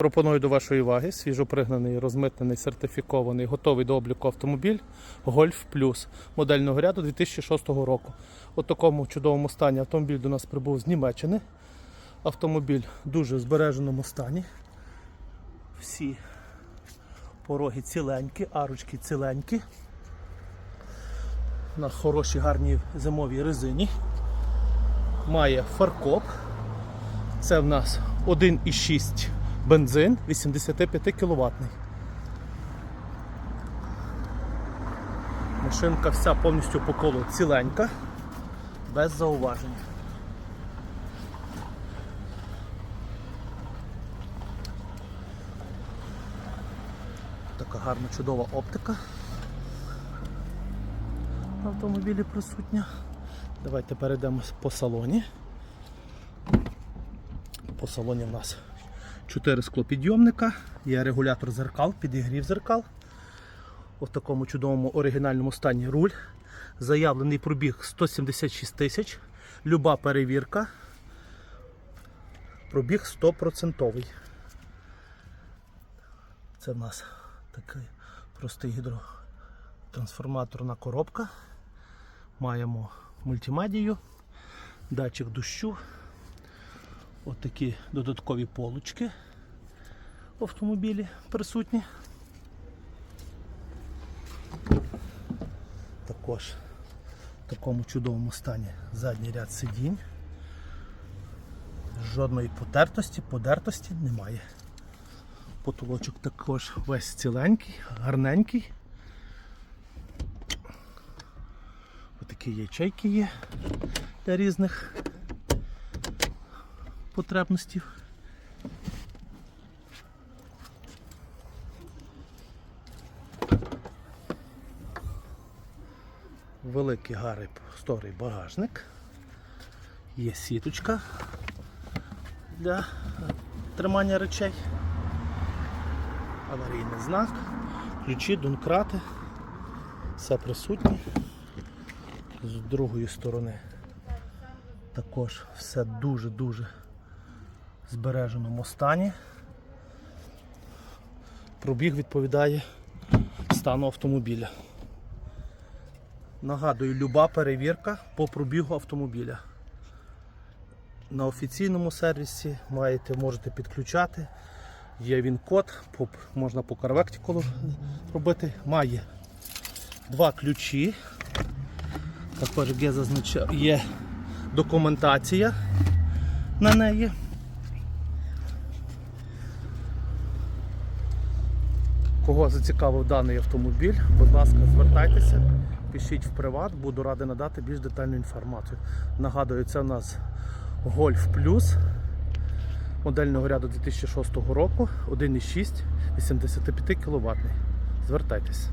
Пропоную до вашої уваги свіжопригнаний, розмитнений, сертифікований, готовий до обліку автомобіль Golf Plus модельного ряду 2006 року. У такому чудовому стані автомобіль до нас прибув з Німеччини. Автомобіль в дуже збереженому стані. Всі пороги ціленькі, арочки ціленькі. На хорошій гарній зимовій резині. Має фаркоп. Це в нас 1,6 бензин 85 кВт. Машинка вся повністю по колу ціленька, без зауважень. Така гарна чудова оптика. На автомобілі присутня. Давайте перейдемо по салоні. По салоні в нас 4 склопідйомника, є регулятор зеркал, підігрів зеркал. У такому чудовому оригінальному стані руль. Заявлений пробіг 176 тисяч. Люба перевірка. Пробіг 100%. Це в нас такий простий гідротрансформаторна коробка. Маємо мультимедію, датчик дощу. Отакі додаткові полочки в автомобілі присутні. Також в такому чудовому стані задній ряд сидінь. Жодної потертості, подертості немає. Потолочок також весь ціленький, гарненький. Отакі ячейки є для різних потребностей. Великий гарний просторий багажник. Є сіточка для тримання речей. Аварійний знак, ключі, донкрати. Все присутнє. З другої сторони також все дуже-дуже збереженому стані. Пробіг відповідає стану автомобіля. Нагадую, люба перевірка по пробігу автомобіля. На офіційному сервісі маєте, можете підключати. Є він код, можна по карвектикулу робити. Має два ключі. Також я є документація на неї. Кого зацікавив даний автомобіль, будь ласка, звертайтеся, пишіть в приват, буду радий надати більш детальну інформацію. Нагадую, це у нас Golf Plus модельного ряду 2006 року, 1,6, 85 кВт. Звертайтеся.